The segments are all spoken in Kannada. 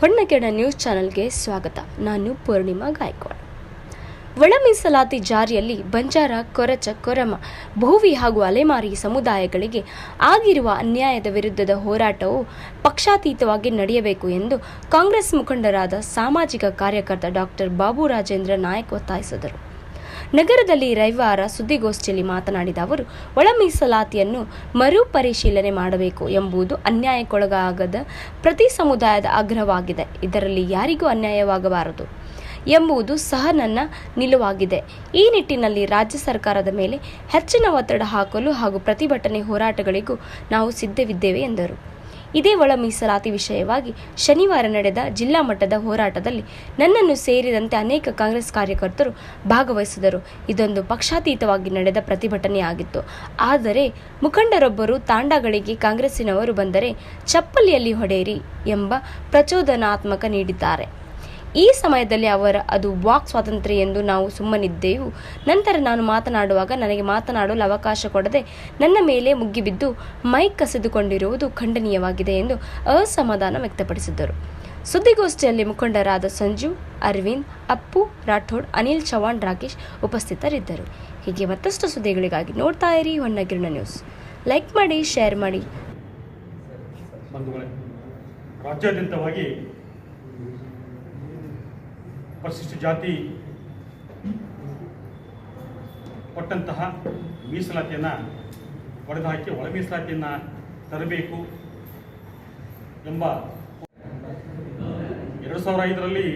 ಹೊಣ್ಣಕೆಡ ನ್ಯೂಸ್ ಚಾನೆಲ್ಗೆ ಸ್ವಾಗತ. ನಾನು ಪೂರ್ಣಿಮಾ ಗಾಯಕ್ವಾಡ್. ಒಳ ಮೀಸಲಾತಿ ಜಾರಿಯಲ್ಲಿ ಬಂಜಾರ, ಕೊರಚ, ಕೊರಮ, ಭೋವಿ ಹಾಗೂ ಅಲೆಮಾರಿ ಸಮುದಾಯಗಳಿಗೆ ಆಗಿರುವ ಅನ್ಯಾಯದ ವಿರುದ್ಧದ ಹೋರಾಟವು ಪಕ್ಷಾತೀತವಾಗಿ ನಡೆಯಬೇಕು ಎಂದು ಕಾಂಗ್ರೆಸ್ ಮುಖಂಡರಾದ ಸಾಮಾಜಿಕ ಕಾರ್ಯಕರ್ತ ಡಾಕ್ಟರ್ ಬಾಬು ರಾಜೇಂದ್ರ ನಾಯಕ್ ಒತ್ತಾಯಿಸಿದರು. ನಗರದಲ್ಲಿ ರವಿವಾರ ಸುದ್ದಿಗೋಷ್ಠಿಯಲ್ಲಿ ಮಾತನಾಡಿದ ಅವರು, ಒಳ ಮೀಸಲಾತಿಯನ್ನು ಮರುಪರಿಶೀಲನೆ ಮಾಡಬೇಕು ಎಂಬುದು ಅನ್ಯಾಯಕ್ಕೊಳಗಾಗದ ಪ್ರತಿ ಸಮುದಾಯದ ಆಗ್ರಹವಾಗಿದೆ. ಇದರಲ್ಲಿ ಯಾರಿಗೂ ಅನ್ಯಾಯವಾಗಬಾರದು. ಎಂಬುದು ಸಹ ನನ್ನ ನಿಲುವಾಗಿದೆ. ಈ ನಿಟ್ಟಿನಲ್ಲಿ ರಾಜ್ಯ ಸರ್ಕಾರದ ಮೇಲೆ ಹೆಚ್ಚಿನ ಒತ್ತಡ ಹಾಕಲು ಹಾಗೂ ಪ್ರತಿಭಟನೆ ಹೋರಾಟಗಳಿಗೂ ನಾವು ಸಿದ್ಧವಿದ್ದೇವೆ, ಎಂದರು. ಇದೇ ಒಳ ಮೀಸಲಾತಿ ವಿಷಯವಾಗಿ ಶನಿವಾರ ನಡೆದ ಜಿಲ್ಲಾ ಮಟ್ಟದ ಹೋರಾಟದಲ್ಲಿ ನನ್ನನ್ನು ಸೇರಿದಂತೆ ಅನೇಕ ಕಾಂಗ್ರೆಸ್ ಕಾರ್ಯಕರ್ತರು ಭಾಗವಹಿಸಿದರು. ಇದೊಂದು ಪಕ್ಷಾತೀತವಾಗಿ ನಡೆದ ಪ್ರತಿಭಟನೆಯಾಗಿತ್ತು. ಆದರೆ ಮುಖಂಡರೊಬ್ಬರು ತಾಂಡಗಳಿಗೆ ಕಾಂಗ್ರೆಸ್ಸಿನವರು ಬಂದರೆ ಚಪ್ಪಲಿಯಲ್ಲಿ ಹೊಡೆಯಿರಿ ಎಂಬ ಪ್ರಚೋದನಾತ್ಮಕ ನೀಡಿದ್ದಾರೆ. ಈ ಸಮಯದಲ್ಲಿ ಅವರ ಅದು ವಾಕ್ ಸ್ವಾತಂತ್ರ್ಯ ಎಂದು ನಾವು ಸುಮ್ಮನಿದ್ದೆವು. ನಂತರ ನಾನು ಮಾತನಾಡುವಾಗ ನನಗೆ ಮಾತನಾಡಲು ಅವಕಾಶ ಕೊಡದೆ ನನ್ನ ಮೇಲೆ ಮುಗ್ಗಿಬಿದ್ದು ಮೈಕ್ ಕಸಿದುಕೊಂಡಿರುವುದು ಖಂಡನೀಯವಾಗಿದೆ ಎಂದು ಅಸಮಾಧಾನ ವ್ಯಕ್ತಪಡಿಸಿದ್ದರು. ಸುದ್ದಿಗೋಷ್ಠಿಯಲ್ಲಿ ಮುಖಂಡರಾದ ಸಂಜು, ಅರವಿಂದ್, ಅಪ್ಪು, ರಾಠೋಡ್, ಅನಿಲ್ ಚವಾಣ್ ರಾಕೇಶ್ ಉಪಸ್ಥಿತರಿದ್ದರು. ಹೀಗೆ ಮತ್ತಷ್ಟು ಸುದ್ದಿಗಳಿಗಾಗಿ ನೋಡ್ತಾ ಇರಿ ಹೊನ್ನಗಿರಣ ನ್ಯೂಸ್. ಲೈಕ್ ಮಾಡಿ, ಶೇರ್ ಮಾಡಿ. ರಾಜ್ಯಾದ್ಯಂತವಾಗಿ ಪರಿಶಿಷ್ಟ ಜಾತಿ ಕೊಟ್ಟಂತಹ ಮೀಸಲಾತಿಯನ್ನು ಪಡೆದು ಹಾಕಿ ಒಳ ಮೀಸಲಾತಿಯನ್ನು ತರಬೇಕು ಎಂಬ ಎರಡು ಸಾವಿರ ಐದರಲ್ಲಿ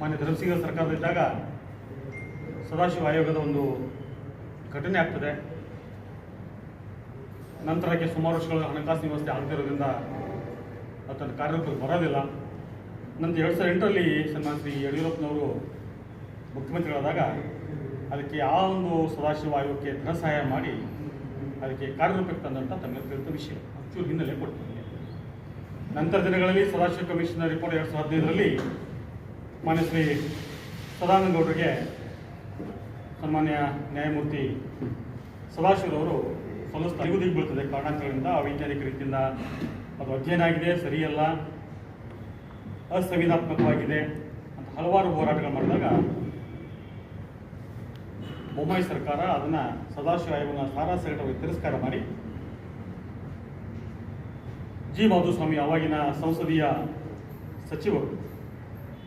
ಮಾನ್ಯ ಧರ್ಮಸಿಂಗ ಸರ್ಕಾರದಲ್ಲಿದ್ದಾಗ ಸದಾಶಿವ ಆಯೋಗದ ಒಂದು ಘಟನೆ ಆಗ್ತದೆ. ನಂತರಕ್ಕೆ ಸುಮಾರು ವರ್ಷಗಳ ಹಣಕಾಸಿನ ವ್ಯವಸ್ಥೆ ಆಗದಿರೋದ್ರಿಂದ ಅದನ್ನು ಕಾರ್ಯರೂಪಕ್ಕೆ ಬರೋದಿಲ್ಲ. ನಂತರ ಎರಡು ಸಾವಿರ ಎಂಟರಲ್ಲಿ ಸನ್ಮಾನ ಶ್ರೀ ಯಡಿಯೂರಪ್ಪನವರು ಮುಖ್ಯಮಂತ್ರಿಗಳಾದಾಗ ಅದಕ್ಕೆ ಆ ಒಂದು ಸದಾಶಿವ ಆಯೋಗಕ್ಕೆ ಧನ ಸಹಾಯ ಮಾಡಿ ಅದಕ್ಕೆ ಕಾರ್ಯರೂಪಕ್ಕೆ ತಂದಂಥ ತಮಗೆ ತಿಳಿದ ವಿಷಯ. ಅಚ್ಚು ಹಿನ್ನೆಲೆ ಕೊಡ್ತೀನಿ ನಂತರ ದಿನಗಳಲ್ಲಿ ಸದಾಶಿವ ಕಮಿಷನ್ ರಿಪೋರ್ಟ್ ಎರಡು ಸಾವಿರದ ಹದಿನೈದರಲ್ಲಿ ಮಾನ್ಯ ಶ್ರೀ ಸದಾನಂದಗೌಡರಿಗೆ ಸನ್ಮಾನ್ಯ ನ್ಯಾಯಮೂರ್ತಿ ಸದಾಶಿವರವರು ತಲೆಗುದಿಗೆ ಬೀಳ್ತದೆ ಕಾರಣಾಂತರಗಳಿಂದ, ಅವೈಜ್ಞಾನಿಕ ರೀತಿಯಿಂದ ಅದು ಅಧ್ಯಯನ ಆಗಿದೆ, ಸರಿಯಲ್ಲ ಅಸಂವಿಧಾತ್ಮಕವಾಗಿದೆ ಅಂತ ಹಲವಾರು ಹೋರಾಟಗಳು ಮಾಡಿದಾಗ ಬೊಮ್ಮಾಯಿ ಸರ್ಕಾರ ಅದನ್ನು ಸದಾಶಿವ ಆಯೋಗನ ಸಾರಾಸಗಟವಾಗಿ ತಿರಸ್ಕಾರ ಮಾಡಿ ಜಿ ಮಾಧುಸ್ವಾಮಿ ಅವಾಗಿನ ಸಂಸದೀಯ ಸಚಿವರು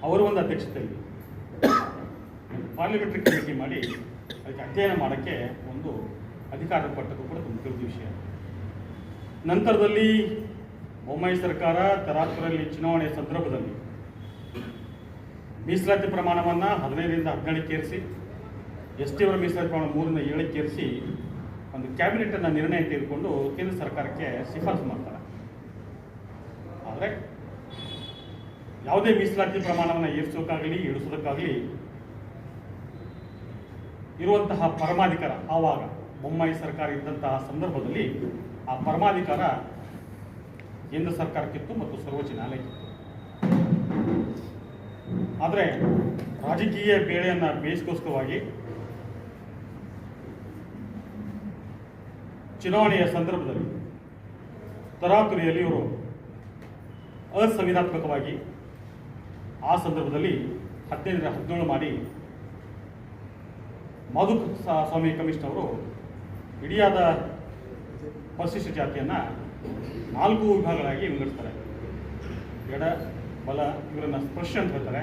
ಅವರ ಒಂದು ಅಧ್ಯಕ್ಷತೆಯಲ್ಲಿ ಪಾರ್ಲಿಮೆಂಟ್ರಿ ಕಮಿಟಿ ಮಾಡಿ ಅದಕ್ಕೆ ಅಧ್ಯಯನ ಮಾಡೋಕ್ಕೆ ಒಂದು ಅಧಿಕಾರ ಪಟ್ಟದ್ದು ಕೂಡ ತುಂಬ ತಿಳಿದ ವಿಷಯ. ನಂತರದಲ್ಲಿ ಬೊಮ್ಮಾಯಿ ಸರ್ಕಾರ ತರಾತುರಲ್ಲಿ ಚುನಾವಣೆ ಸಂದರ್ಭದಲ್ಲಿ ಮೀಸಲಾತಿ ಪ್ರಮಾಣವನ್ನು ಹದಿನೈದರಿಂದ ಹದಿನೇಳಕ್ಕೆ ಏರಿಸಿ, ಎಸ್ ಟಿ ಅವರ ಮೀಸಲಾತಿ ಪ್ರಮಾಣ ಮೂರರಿಂದ ಏಳಕ್ಕೆ ಏರಿಸಿ ಒಂದು ಕ್ಯಾಬಿನೆಟನ್ನು ನಿರ್ಣಯ ತೆಗೆದುಕೊಂಡು ಕೇಂದ್ರ ಸರ್ಕಾರಕ್ಕೆ ಶಿಫಾರಸು ಮಾಡ್ತಾರೆ. ಆದರೆ ಯಾವುದೇ ಮೀಸಲಾತಿ ಪ್ರಮಾಣವನ್ನು ಏರಿಸೋಕ್ಕಾಗಲಿ, ಇಳಿಸೋದಕ್ಕಾಗಲಿ ಇರುವಂತಹ ಪರಮಾಧಿಕಾರ ಆವಾಗ ಬೊಮ್ಮಾಯಿ ಸರ್ಕಾರ ಇದ್ದಂತಹ ಸಂದರ್ಭದಲ್ಲಿ ಆ ಪರಮಾಧಿಕಾರ ಕೇಂದ್ರ ಸರ್ಕಾರಕ್ಕಿತ್ತು ಮತ್ತು ಸರ್ವೋಚ್ಚ ನ್ಯಾಯಾಲಯಕ್ಕಿತ್ತು. ಆದರೆ ರಾಜಕೀಯ ಬೇಳೆಯನ್ನು ಬೇಯಿಸ್ಕೋಸ್ಕರವಾಗಿ ಚುನಾವಣೆಯ ಸಂದರ್ಭದಲ್ಲಿ ತರಾತುರಿಯಲ್ಲಿ ಇವರು ಅಸಂವಿಧಾತ್ಮಕವಾಗಿ ಆ ಸಂದರ್ಭದಲ್ಲಿ ಹದಿನೈದರ ಹದಿನೇಳು ಮಾಡಿ ಮಧು ಸ್ವಾಮಿ ಕಮಿಷನ್ ಅವರು ಇಡಿಯಾದ ಪರಿಶಿಷ್ಟ ಜಾತಿಯನ್ನು ನಾಲ್ಕು ವಿಭಾಗಗಳಾಗಿ ವಿಂಗಡಿಸ್ತಾರೆ. ಎಡ, ಬಲ, ಇವರನ್ನು ಸ್ಪರ್ಶ ಅಂತ ಹೇಳ್ತಾರೆ.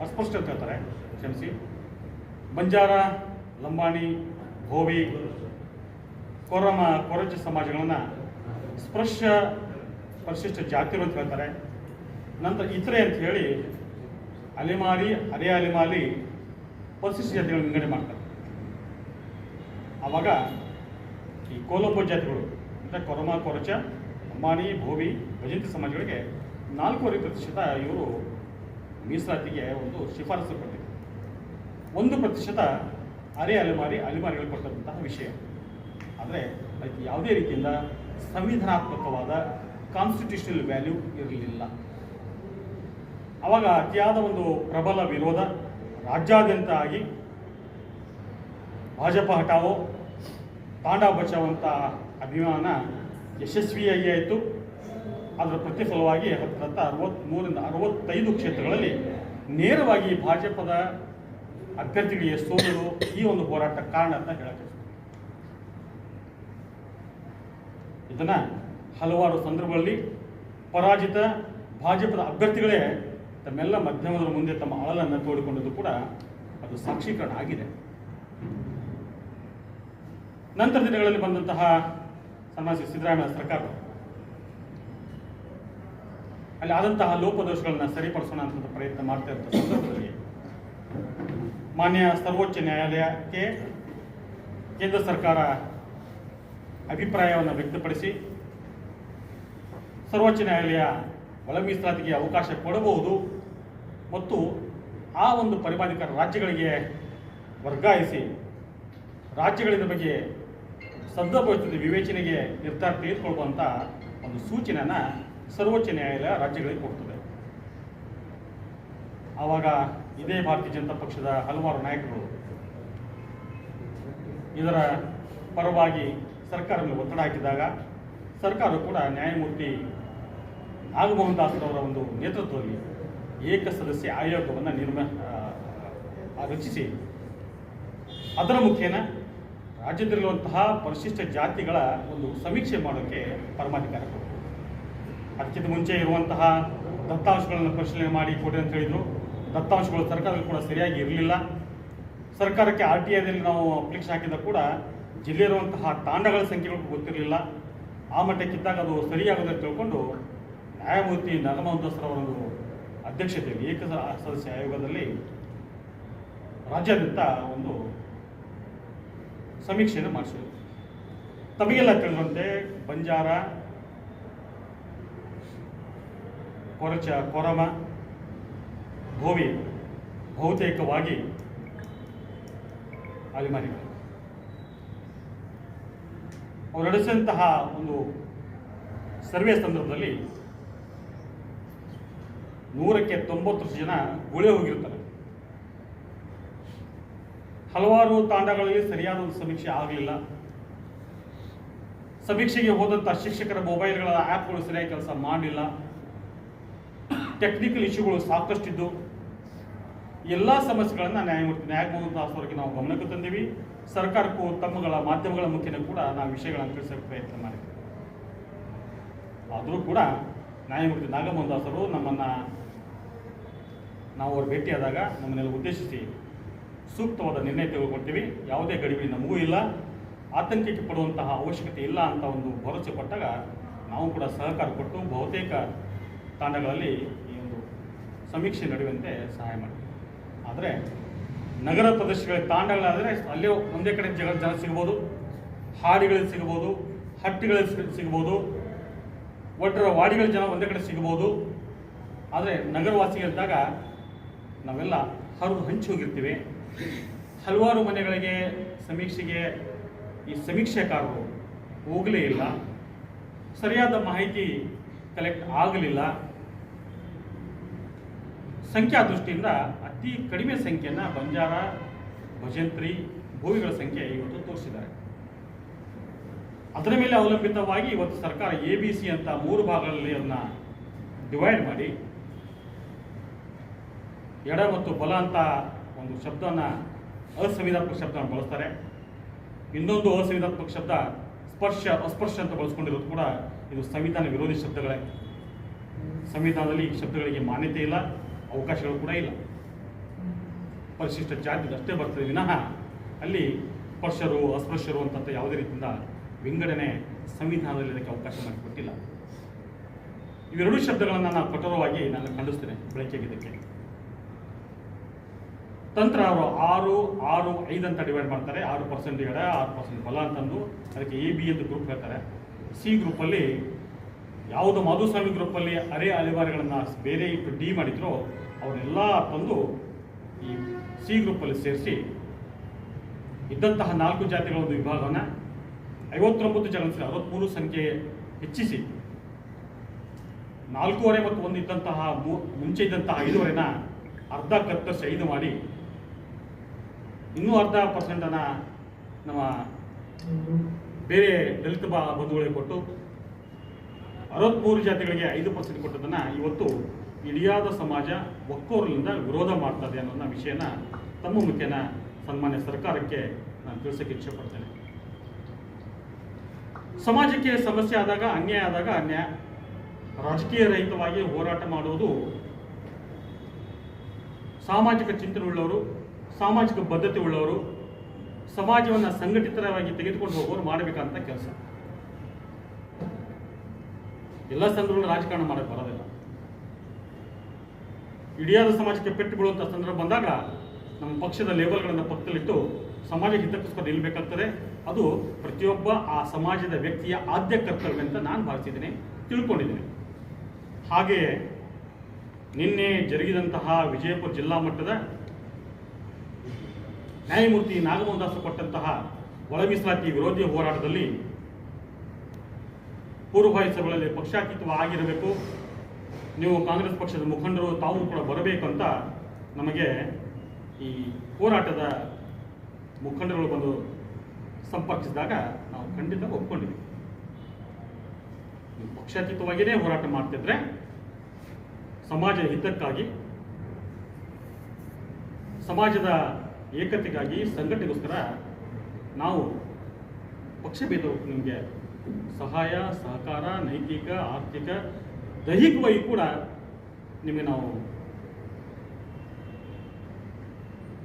ಅಸ್ಪಷ್ಟ ಅಂತ ಹೇಳ್ತಾರೆ. ಕ್ಷಮಿಸಿ. ಬಂಜಾರ, ಲಂಬಾಣಿ ಭೋವಿ ಕೊರಮ ಕೊರಚ ಸಮಾಜಗಳನ್ನು ಸ್ಪರ್ಶ ಪರಿಶಿಷ್ಟ ಜಾತಿಗಳು ಅಂತ ಹೇಳ್ತಾರೆ. ನಂತರ ಇತರೆ ಅಂತ ಹೇಳಿ ಅಲೆಮಾರಿ, ಅರೆ ಅಲೆಮಾರಿ ಪರಿಶಿಷ್ಟ ಜಾತಿಗಳನ್ನು ವಿಂಗಡಣೆ ಮಾಡ್ತಾರೆ. ಆವಾಗ ಈ ಕೋಲೋಪ ಜಾತಿಗಳು ಅಂದರೆ ಕೊರಮ ಕೊರಚ, ಅಂಬಾನಿ, ಭೋವಿ, ಭಜಂತಿ ಸಮಾಜಗಳಿಗೆ ನಾಲ್ಕೂವರೆ ಪ್ರತಿಶತ ಇವರು ಮೀಸಲಾತಿಗೆ ಒಂದು ಶಿಫಾರಸು ಕೊಟ್ಟಿದೆ ಒಂದು ಪ್ರತಿಶತ ಅರೆ ಅಲೆಮಾರಿ, ಅಲೆಮಾರಿಗಳು ಕೊಟ್ಟಂತಹ ವಿಷಯ. ಆದರೆ ಅದಕ್ಕೆ ಯಾವುದೇ ರೀತಿಯಿಂದ ಸಂವಿಧಾನಾತ್ಮಕವಾದ ಕಾನ್ಸ್ಟಿಟ್ಯೂಷನಲ್ ವ್ಯಾಲ್ಯೂ ಇರಲಿಲ್ಲ. ಅವಾಗ ಅತಿಯಾದ ಒಂದು ಪ್ರಬಲ ವಿರೋಧ ರಾಜ್ಯಾದ್ಯಂತ ಆಗಿ ಭಾಜಪ ಹಟಾವೋ ತಾಂಡಾ ಬಚಾವ್ ಅಂತ ಅಭಿಯಾನ ಯಶಸ್ವಿಯಾಗಿ ಆಯಿತು ಅದರ ಪ್ರತಿಫಲವಾಗಿ ಹತ್ತಿರ ಹತ್ತ ಅರವತ್ತ್ಮೂರಿಂದ ಅರವತ್ತೈದು ಕ್ಷೇತ್ರಗಳಲ್ಲಿ ನೇರವಾಗಿ ಭಾಜಪದ ಅಭ್ಯರ್ಥಿಗಳಿಗೆ ಸೋಲಲು ಈ ಒಂದು ಹೋರಾಟ ಕಾರಣ ಅಂತ ಹೇಳಕ್ಕೆ ಇದನ್ನು ಹಲವಾರು ಸಂದರ್ಭಗಳಲ್ಲಿ ಪರಾಜಿತ ಭಾಜಪದ ಅಭ್ಯರ್ಥಿಗಳೇ ತಮ್ಮೆಲ್ಲ ಮಾಧ್ಯಮದ ಮುಂದೆ ತಮ್ಮ ಅಳಲನ್ನು ತೋಡಿಕೊಂಡಿದ್ದು ಕೂಡ ಅದು ಸಾಕ್ಷೀಕರಣ ಆಗಿದೆ. ನಂತರ ದಿನಗಳಲ್ಲಿ ಬಂದಂತಹ ಸನ್ಮಾನ್ಯ ಸಿದ್ದರಾಮಯ್ಯ ಸರ್ಕಾರ. ಅಲ್ಲಿ ಆದಂತಹ ಲೋಪದೋಷಗಳನ್ನ ಸರಿಪಡಿಸೋಣ ಅಂತ ಪ್ರಯತ್ನ ಮಾಡ್ತಾ ಇದ್ದ ಸಂದರ್ಭದಲ್ಲಿ ಮಾನ್ಯ ಸರ್ವೋಚ್ಚ ನ್ಯಾಯಾಲಯಕ್ಕೆ ಕೇಂದ್ರ ಸರ್ಕಾರ ಅಭಿಪ್ರಾಯವನ್ನು ವ್ಯಕ್ತಪಡಿಸಿ ಸರ್ವೋಚ್ಚ ನ್ಯಾಯಾಲಯ ಒಳ ಅವಕಾಶ ಕೊಡಬಹುದು ಮತ್ತು ಆ ಒಂದು ಪರಿಪಾಲಿಕ ರಾಜ್ಯಗಳಿಗೆ ವರ್ಗಾಯಿಸಿ ರಾಜ್ಯಗಳಿಂದ ಬಗ್ಗೆ ಸದ್ದ ಪರಿಸ್ಥಿತಿ ವಿವೇಚನೆಗೆ ನಿರ್ಧಾರ ತೆಗೆದುಕೊಳ್ಳುವಂಥ ಒಂದು ಸೂಚನೆನ ಸರ್ವೋಚ್ಚ ನ್ಯಾಯಾಲಯ ರಾಜ್ಯಗಳಿಗೆ ಕೊಡ್ತದೆ. ಆವಾಗ ಇದೇ ಭಾರತೀಯ ಜನತಾ ಪಕ್ಷದ ಹಲವಾರು ನಾಯಕರು ಇದರ ಪರವಾಗಿ ಸರ್ಕಾರ ಮೇಲೆ ಒತ್ತಡ ಹಾಕಿದಾಗ ಸರ್ಕಾರ ಕೂಡ ನ್ಯಾಯಮೂರ್ತಿ ನಾಗಮೋಹನ್ ಅವರ ಒಂದು ನೇತೃತ್ವದಲ್ಲಿ ಏಕ ಸದಸ್ಯ ಆಯೋಗವನ್ನು ನಿರ್ಮ ರಚಿಸಿ ಅದರ ಮುಖೇನ ರಾಜ್ಯದಲ್ಲಿರುವಂತಹ ಪರಿಶಿಷ್ಟ ಜಾತಿಗಳ ಒಂದು ಸಮೀಕ್ಷೆ ಮಾಡೋಕ್ಕೆ ಪರಮಾಧಿಕಾರ ಅದಕ್ಕಿಂತ ಮುಂಚೆ ಇರುವಂತಹ ದತ್ತಾಂಶಗಳನ್ನು ಪರಿಶೀಲನೆ ಮಾಡಿ ಕೊಡಿ ಅಂತ ಹೇಳಿದರು. ದತ್ತಾಂಶಗಳು ಸರ್ಕಾರದಲ್ಲಿ ಕೂಡ ಸರಿಯಾಗಿ ಇರಲಿಲ್ಲ. ಸರ್ಕಾರಕ್ಕೆ ಆರ್ ಟಿ ಐದಲ್ಲಿ ನಾವು ಅಪ್ಲಿಕೇಶನ್ ಹಾಕಿದ ಕೂಡ ಜಿಲ್ಲೆಯಿರುವಂತಹ ತಾಂಡಗಳ ಸಂಖ್ಯೆಗಳು ಗೊತ್ತಿರಲಿಲ್ಲ. ಆ ಮಟ್ಟಕ್ಕಿದ್ದಾಗ ಅದು ಸರಿಯಾಗೋದನ್ನು ತಿಳ್ಕೊಂಡು ನ್ಯಾಯಮೂರ್ತಿ ನಗಮೋಹನ್ ದಾಸರವರ ಒಂದು ಅಧ್ಯಕ್ಷತೆಯಲ್ಲಿ ಏಕ ಸದಸ್ಯ ಆಯೋಗದಲ್ಲಿ ರಾಜ್ಯಾದ್ಯಂತ ಒಂದು ಸಮೀಕ್ಷೆಯನ್ನು ಮಾಡಿಸಿದರು ತಮಗೆಲ್ಲ ತಿಳಿದಂತೆ ಬಂಜಾರ, ಕೊರಚ, ಕೊರಮ, ಗೋವಿ ಬಹುತೇಕವಾಗಿ ಅಲೆಮಾರಿಗಳು ಅವರು ನಡೆಸಿದಂತಹ ಒಂದು ಸರ್ವೆ ಸಂದರ್ಭದಲ್ಲಿ ನೂರಕ್ಕೆ ತೊಂಬತ್ತು ಜನ ಗುಳೆ ಹೋಗಿರ್ತಾರೆ. ಹಲವಾರು ತಾಂಡಗಳಲ್ಲಿ ಸರಿಯಾದ ಒಂದು ಸಮೀಕ್ಷೆ ಆಗಲಿಲ್ಲ. ಸಮೀಕ್ಷೆಗೆ ಹೋದಂಥ ಶಿಕ್ಷಕರ ಮೊಬೈಲ್ಗಳ ಆ್ಯಪ್ಗಳು ಸರಿಯಾಗಿ ಕೆಲಸ ಮಾಡಲಿಲ್ಲ ಟೆಕ್ನಿಕಲ್ ಇಶ್ಯೂಗಳು ಸಾಕಷ್ಟಿದ್ದು. ಎಲ್ಲ ಸಮಸ್ಯೆಗಳನ್ನು ನ್ಯಾಯಮೂರ್ತಿ ನ್ಯಾಯಮೂರ್ತಿ ದಾಸ್ ಅವರಿಗೆ ನಾವು ಗಮನಕ್ಕೆ ತಂದೀವಿ. ಸರ್ಕಾರಕ್ಕೂ ತಮ್ಮಗಳ ಮಾಧ್ಯಮಗಳ ಮುಖೇನ ಕೂಡ ನಾವು ವಿಷಯಗಳನ್ನು ತಿಳಿಸೋಕೆ ಪ್ರಯತ್ನ ಮಾಡಿದ್ವಿ. ಆದರೂ ಕೂಡ ನ್ಯಾಯಮೂರ್ತಿ ನಾಗಮೋಹನ್ ದಾಸ್ ಅವರು ನಮ್ಮನ್ನು ನಾವು ಅವ್ರು ಭೇಟಿಯಾದಾಗ ನಮ್ಮನ್ನೆಲ್ಲ ಉದ್ದೇಶಿಸಿ ಸೂಕ್ತವಾದ ನಿರ್ಣಯ ತೆಗೆದುಕೊಳ್ತೀವಿ. ಯಾವುದೇ ಗಡಿಬಿಡಿ ನಮಗೂ ಇಲ್ಲ. ಆತಂಕಕ್ಕೆ ಪಡುವಂತಹ ಅವಶ್ಯಕತೆ ಇಲ್ಲ ಅಂತ ಒಂದು ಭರವಸೆ ಕೊಟ್ಟಾಗ ನಾವು ಕೂಡ ಸಹಕಾರ ಕೊಟ್ಟು ಬಹುತೇಕ ತಾಂಡಗಳಲ್ಲಿ ಈ ಒಂದು ಸಮೀಕ್ಷೆ ನಡೆಯುವಂತೆ ಸಹಾಯ ಮಾಡ್ತೀವಿ. ಆದರೆ ನಗರ ಪ್ರದೇಶಗಳ ತಾಂಡಗಳಾದರೆ ಅಲ್ಲೇ ಒಂದೇ ಕಡೆ ಜಗ, ಜನ ಸಿಗ್ಬೋದು. ಹಾಡಿಗಳಲ್ಲಿ ಸಿಗ್ಬೋದು, ಹಟ್ಟಿಗಳಲ್ಲಿ ಸಿಗ್- ಸಿಗ್ಬೋದು. ಒಟ್ಟರ ವಾಡಿಗಳ ಜನ ಒಂದೇ ಕಡೆ ಸಿಗ್ಬೋದು. ಆದರೆ ನಗರವಾಸಿಗಳಿದ್ದಾಗ ನಾವೆಲ್ಲ ಹರಿದು ಹಂಚಿ ಹೋಗಿರ್ತೀವಿ. ಹಲವಾರು ಮನೆಗಳಿಗೆ ಸಮೀಕ್ಷೆಗೆ ಈ ಸಮೀಕ್ಷೆಕಾರರು ಹೋಗಲೇ ಇಲ್ಲ. ಸರಿಯಾದ ಮಾಹಿತಿ ಕಲೆಕ್ಟ್ ಆಗಲಿಲ್ಲ. ಸಂಖ್ಯಾ ದೃಷ್ಟಿಯಿಂದ ಅತಿ ಕಡಿಮೆ ಸಂಖ್ಯೆಯನ್ನು ಬಂಜಾರ, ಭಜಂತ್ರಿ ಭೂಮಿಗಳ ಸಂಖ್ಯೆ ಇವತ್ತು ತೋರಿಸಿದ್ದಾರೆ. ಅದರ ಮೇಲೆ ಅವಲಂಬಿತವಾಗಿ ಇವತ್ತು ಸರ್ಕಾರ ಎ ಬಿ ಸಿ ಅಂತ ಮೂರು ಭಾಗಗಳಲ್ಲಿ ಅದನ್ನ ಡಿವೈಡ್ ಮಾಡಿ, ಎಡ ಮತ್ತು ಬಲ ಅಂತ ಒಂದು ಶಬ್ದವನ್ನು ಅಸಂವಿಧಾತ್ಮಕ ಶಬ್ದವನ್ನು ಬಳಸ್ತಾರೆ. ಇನ್ನೊಂದು ಅಸಂವಿಧಾತ್ಮಕ ಶಬ್ದ ಸ್ಪರ್ಶ, ಅಸ್ಪರ್ಶ ಅಂತ ಬಳಸ್ಕೊಂಡಿರೋದು ಕೂಡ ಇದು ಸಂವಿಧಾನ ವಿರೋಧಿ ಶಬ್ದಗಳೇ. ಸಂವಿಧಾನದಲ್ಲಿ ಈ ಶಬ್ದಗಳಿಗೆ ಮಾನ್ಯತೆ ಇಲ್ಲ, ಅವಕಾಶಗಳು ಕೂಡ ಇಲ್ಲ. ಪರಿಶಿಷ್ಟ ಜಾತಿ ಅಷ್ಟೇ ಬರ್ತದೆ. ವಿನಃ ಅಲ್ಲಿ ಸ್ಪರ್ಶರು, ಅಸ್ಪರ್ಶರು ಅಂತ ಯಾವುದೇ ರೀತಿಯಿಂದ ವಿಂಗಡಣೆ ಸಂವಿಧಾನದಲ್ಲಿ ಅದಕ್ಕೆ ಅವಕಾಶ ಮಾಡಿಕೊಟ್ಟಿಲ್ಲ. ಇವೆರಡೂ ಶಬ್ದಗಳನ್ನು ನಾನು ಕಠೋರವಾಗಿ ನಾನು ಖಂಡಿಸ್ತೇನೆ, ಬೆಳಕಿಗೆ ಇದಕ್ಕೆ ತಂತ್ರ ಅವರು ಆರು ಆರು, ಐದು ಅಂತ ಡಿವೈಡ್ ಮಾಡ್ತಾರೆ. ಆರು ಪರ್ಸೆಂಟ್ ಎಡ, ಆರು ಪರ್ಸೆಂಟ್ ಬಲ ಅಂತಂದು ಅದಕ್ಕೆ ಎ ಬಿ ಅಂತ ಗ್ರೂಪ್ ಹೇಳ್ತಾರೆ. ಸಿ ಗ್ರೂಪಲ್ಲಿ ಯಾವುದು ಮಾಧುಸ್ವಾಮಿ ಗ್ರೂಪಲ್ಲಿ ಅರೆ ಅಲೆವಾರಿಗಳನ್ನು ಬೇರೆ ಇಟ್ಟು ಡಿ ಮಾಡಿದ್ರೋ ಅವನ್ನೆಲ್ಲ ತಂದು ಈ ಸಿ ಗ್ರೂಪಲ್ಲಿ ಸೇರಿಸಿ ಇದ್ದಂತಹ ನಾಲ್ಕು ಜಾತಿಗಳ ಒಂದು ವಿಭಾಗವನ್ನು ಐವತ್ತೊಂಬತ್ತು ಜನ ಅರವತ್ತ್ಮೂರು ಸಂಖ್ಯೆ ಹೆಚ್ಚಿಸಿ ನಾಲ್ಕೂವರೆ ಮತ್ತು ಒಂದು ಇದ್ದಂತಹ ಮುಂಚೆ ಇದ್ದಂತಹ ಐದೂವರೆನ ಅರ್ಧ ಕತ್ತರಿಸಿ ಐದು ಮಾಡಿ ಇನ್ನೂ ಅರ್ಧ ಪರ್ಸೆಂಟನ್ನು ನಮ್ಮ ಬೇರೆ ದಲಿತ ಬಂಧುಗಳಿಗೆ ಕೊಟ್ಟು ಅರವತ್ತ್ಮೂರು ಜಾತಿಗಳಿಗೆ ಐದು ಪರ್ಸೆಂಟ್ ಕೊಟ್ಟದನ್ನು ಇವತ್ತು ಇಡಿಯಾದ ಸಮಾಜ ಒಕ್ಕೋರಲಿಂದ ವಿರೋಧ ಮಾಡ್ತದೆ ಅನ್ನೋ ವಿಷಯನ ತಮ್ಮ ಮುಖೇನ ಸನ್ಮಾನ್ಯ ಸರ್ಕಾರಕ್ಕೆ ನಾನು ತಿಳಿಸೋಕ್ಕೆ ಇಚ್ಛೆಪಡ್ತೇನೆ. ಸಮಾಜಕ್ಕೆ ಸಮಸ್ಯೆ ಆದಾಗ, ಅನ್ಯಾಯ ಆದಾಗ ಅನ್ಯಾಯ. ರಾಜಕೀಯ ರಹಿತವಾಗಿ ಹೋರಾಟ ಮಾಡುವುದು ಸಾಮಾಜಿಕ ಚಿಂತನೆ ಉಳ್ಳವರು ಸಾಮಾಜಿಕ ಬದ್ಧತೆ ಉಳ್ಳವರು ಸಮಾಜವನ್ನು ಸಂಘಟಿತರವಾಗಿ ತೆಗೆದುಕೊಂಡು ಹೋಗೋರು ಮಾಡಬೇಕಂತ ಕೆಲಸ. ಎಲ್ಲ ಸಂದರ್ಭಗಳು ರಾಜಕಾರಣ ಮಾಡಕ್ಕೆ ಬರೋದಿಲ್ಲ. ಇಡಿಯಾದ ಸಮಾಜಕ್ಕೆ ಪೆಟ್ಟು ಸಂದರ್ಭ ಬಂದಾಗ ನಮ್ಮ ಪಕ್ಷದ ಲೇಬಲ್ಗಳನ್ನು ಪಕ್ಕದಲ್ಲಿಟ್ಟು ಸಮಾಜ ಹಿತಕ್ಕೋಸ್ಕರ ನಿಲ್ಲಬೇಕಾಗ್ತದೆ ಅದು ಪ್ರತಿಯೊಬ್ಬ ಆ ಸಮಾಜದ ವ್ಯಕ್ತಿಯ ಆದ್ಯ ಕರ್ತವ್ಯ ಅಂತ ನಾನು ಭಾವಿಸಿದ್ದೀನಿ, ತಿಳ್ಕೊಂಡಿದ್ದೀನಿ. ಹಾಗೆಯೇ ನಿನ್ನೆ ಜರುಗಿದಂತಹ ವಿಜಯಪುರ ಜಿಲ್ಲಾ ಮಟ್ಟದ ನ್ಯಾಯಮೂರ್ತಿ ನಾಗಮೋಹನ್ ದಾಸ್ ಕೊಟ್ಟಂತಹ ಒಳ ಮೀಸಲಾತಿ ವಿರೋಧಿ ಹೋರಾಟದಲ್ಲಿ ಪೂರ್ವಭಾವಿ ಸಭೆಗಳಲ್ಲಿ ಪಕ್ಷಾತೀತವಾಗಿರಬೇಕು ನೀವು ಕಾಂಗ್ರೆಸ್ ಪಕ್ಷದ ಮುಖಂಡರು, ತಾವು ಕೂಡ ಬರಬೇಕು ಅಂತ ನಮಗೆ ಈ ಹೋರಾಟದ ಮುಖಂಡರುಗಳು ಬಂದು ಸಂಪರ್ಕಿಸಿದಾಗ ನಾವು ಖಂಡಿತ ಒಪ್ಕೊಂಡಿದ್ವಿ ಪಕ್ಷಾತೀತವಾಗಿಯೇ ಹೋರಾಟ ಮಾಡ್ತಿದ್ರೆ ಸಮಾಜ ಹಿತಕ್ಕಾಗಿ, ಸಮಾಜದ ಏಕತೆಗಾಗಿ ಸಂಘಟನೆಗೋಸ್ಕರ ನಾವು ಪಕ್ಷಭೇದ ನಿಮಗೆ ಸಹಾಯ, ಸಹಕಾರ, ನೈತಿಕ, ಆರ್ಥಿಕ, ದೈಹಿಕವಾಗಿ ಕೂಡ ನಿಮಗೆ ನಾವು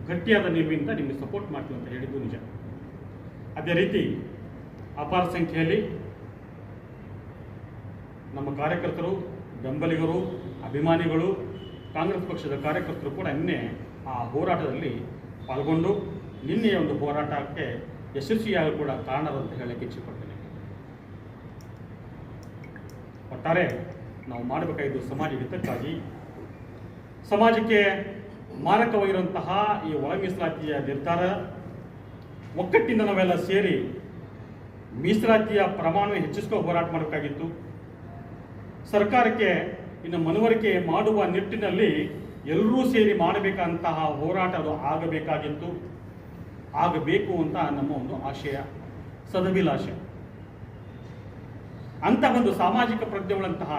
ಗಟ್ಟಿಯಾದ ನಿಮ್ಮಿಂದ ನಿಮಗೆ ಸಪೋರ್ಟ್ ಮಾಡ್ತೀವಿ ಅಂತ ಹೇಳಿದ್ದು ನಿಜ. ಅದೇ ರೀತಿ ಅಪಾರ ಸಂಖ್ಯೆಯಲ್ಲಿ ನಮ್ಮ ಕಾರ್ಯಕರ್ತರು, ಬೆಂಬಲಿಗರು, ಅಭಿಮಾನಿಗಳು, ಕಾಂಗ್ರೆಸ್ ಪಕ್ಷದ ಕಾರ್ಯಕರ್ತರು ಕೂಡ ನಿನ್ನೆ ಆ ಹೋರಾಟದಲ್ಲಿ ಪಾಲ್ಗೊಂಡು ನಿನ್ನೆಯ ಒಂದು ಹೋರಾಟಕ್ಕೆ ಯಶಸ್ವಿಯಾಗಿ ಕೂಡ ಕಾರಣರಂತ ಹೇಳಕ್ಕೆ ಇಚ್ಛೆಪಡ್ತೇನೆ. ಒಟ್ಟಾರೆ ನಾವು ಮಾಡಬೇಕಾಗಿದ್ದು ಸಮಾಜ ಹಿತಕ್ಕಾಗಿ, ಸಮಾಜಕ್ಕೆ ಮಾರಕವಾಗಿರುವಂತಹ ಈ ಒಳ ಮೀಸಲಾತಿಯ ನಿರ್ಧಾರ ಒಕ್ಕಟ್ಟಿಂದ ನಾವೆಲ್ಲ ಸೇರಿ ಮೀಸಲಾತಿಯ ಪ್ರಮಾಣ ಹೆಚ್ಚಿಸ್ಕೋ ಹೋರಾಟ ಮಾಡಬೇಕಾಗಿತ್ತು. ಸರ್ಕಾರಕ್ಕೆ ಇನ್ನು ಮನವರಿಕೆ ಮಾಡುವ ನಿಟ್ಟಿನಲ್ಲಿ ಎಲ್ಲರೂ ಸೇರಿ ಮಾಡಬೇಕಂತಹ ಹೋರಾಟ ಅದು ಆಗಬೇಕಾಗಿತ್ತು. ಆಗಬೇಕು ಅಂತ ನಮ್ಮ ಒಂದು ಆಶಯ, ಸದಭಿಲಾಷೆ. ಅಂತ ಒಂದು ಸಾಮಾಜಿಕ ಪ್ರಜ್ಞೆಗಳಂತಹ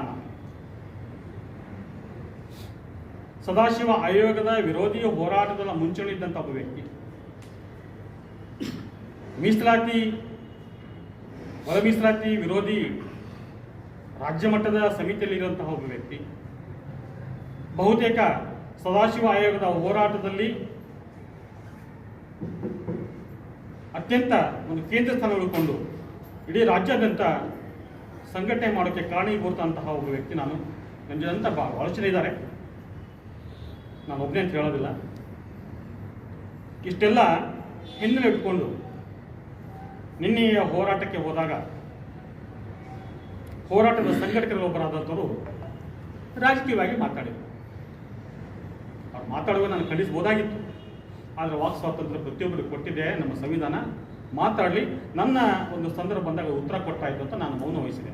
ಸದಾಶಿವ ಆಯೋಗದ ವಿರೋಧಿ ಹೋರಾಟದ ಮುಂಚೂಣಿದ್ದಂಥ ಒಬ್ಬ ವ್ಯಕ್ತಿ. ಮೀಸಲಾತಿ ಒಳ ಮೀಸಲಾತಿ ವಿರೋಧಿ ರಾಜ್ಯ ಮಟ್ಟದ ಸಮಿತಿಯಲ್ಲಿರುವಂತಹ ಒಬ್ಬ ವ್ಯಕ್ತಿ. ಬಹುತೇಕ ಸದಾಶಿವ ಆಯೋಗದ ಹೋರಾಟದಲ್ಲಿ ಅತ್ಯಂತ ಒಂದು ಕೇಂದ್ರ ಸ್ಥಾನ ಉಳ್ಕೊಂಡು ಇಡೀ ರಾಜ್ಯಾದ್ಯಂತ ಸಂಘಟನೆ ಮಾಡೋಕ್ಕೆ ಕಾರಣೀಭೂತಂತಹ ಒಬ್ಬ ವ್ಯಕ್ತಿ ನಾನು. ನನ್ನ ಜನಂತ ಭಾಳ ಜನ ಇದ್ದಾರೆ. ನಾನು ಒಬ್ಬನೇ ಅಂತ ಹೇಳೋದಿಲ್ಲ. ಇಷ್ಟೆಲ್ಲ ಹಿನ್ನೆಲೆ ಇಟ್ಕೊಂಡು ನಿನ್ನೆಯ ಹೋರಾಟಕ್ಕೆ ಹೋದಾಗ ಹೋರಾಟದ ಸಂಘಟಕರೊಬ್ಬರಾದಂಥವರು ರಾಜಕೀಯವಾಗಿ ಮಾತಾಡಿದರು. ಅವ್ರು ಮಾತಾಡುವ ನಾನು ಖಂಡಿಸ್ಬೋದಾಗಿತ್ತು ಆದರೆ ವಾಕ್ ಸ್ವಾತಂತ್ರ್ಯ ಪ್ರತಿಯೊಬ್ಬರಿಗೆ ಕೊಟ್ಟಿದೆ ನಮ್ಮ ಸಂವಿಧಾನ. ಮಾತಾಡಲಿ, ನನ್ನ ಒಂದು ಸಂದರ್ಭ ಬಂದಾಗ ಉತ್ತರ ಕೊಟ್ಟಾಯಿತು ಅಂತ ನಾನು ಮೌನ ವಹಿಸಿದೆ.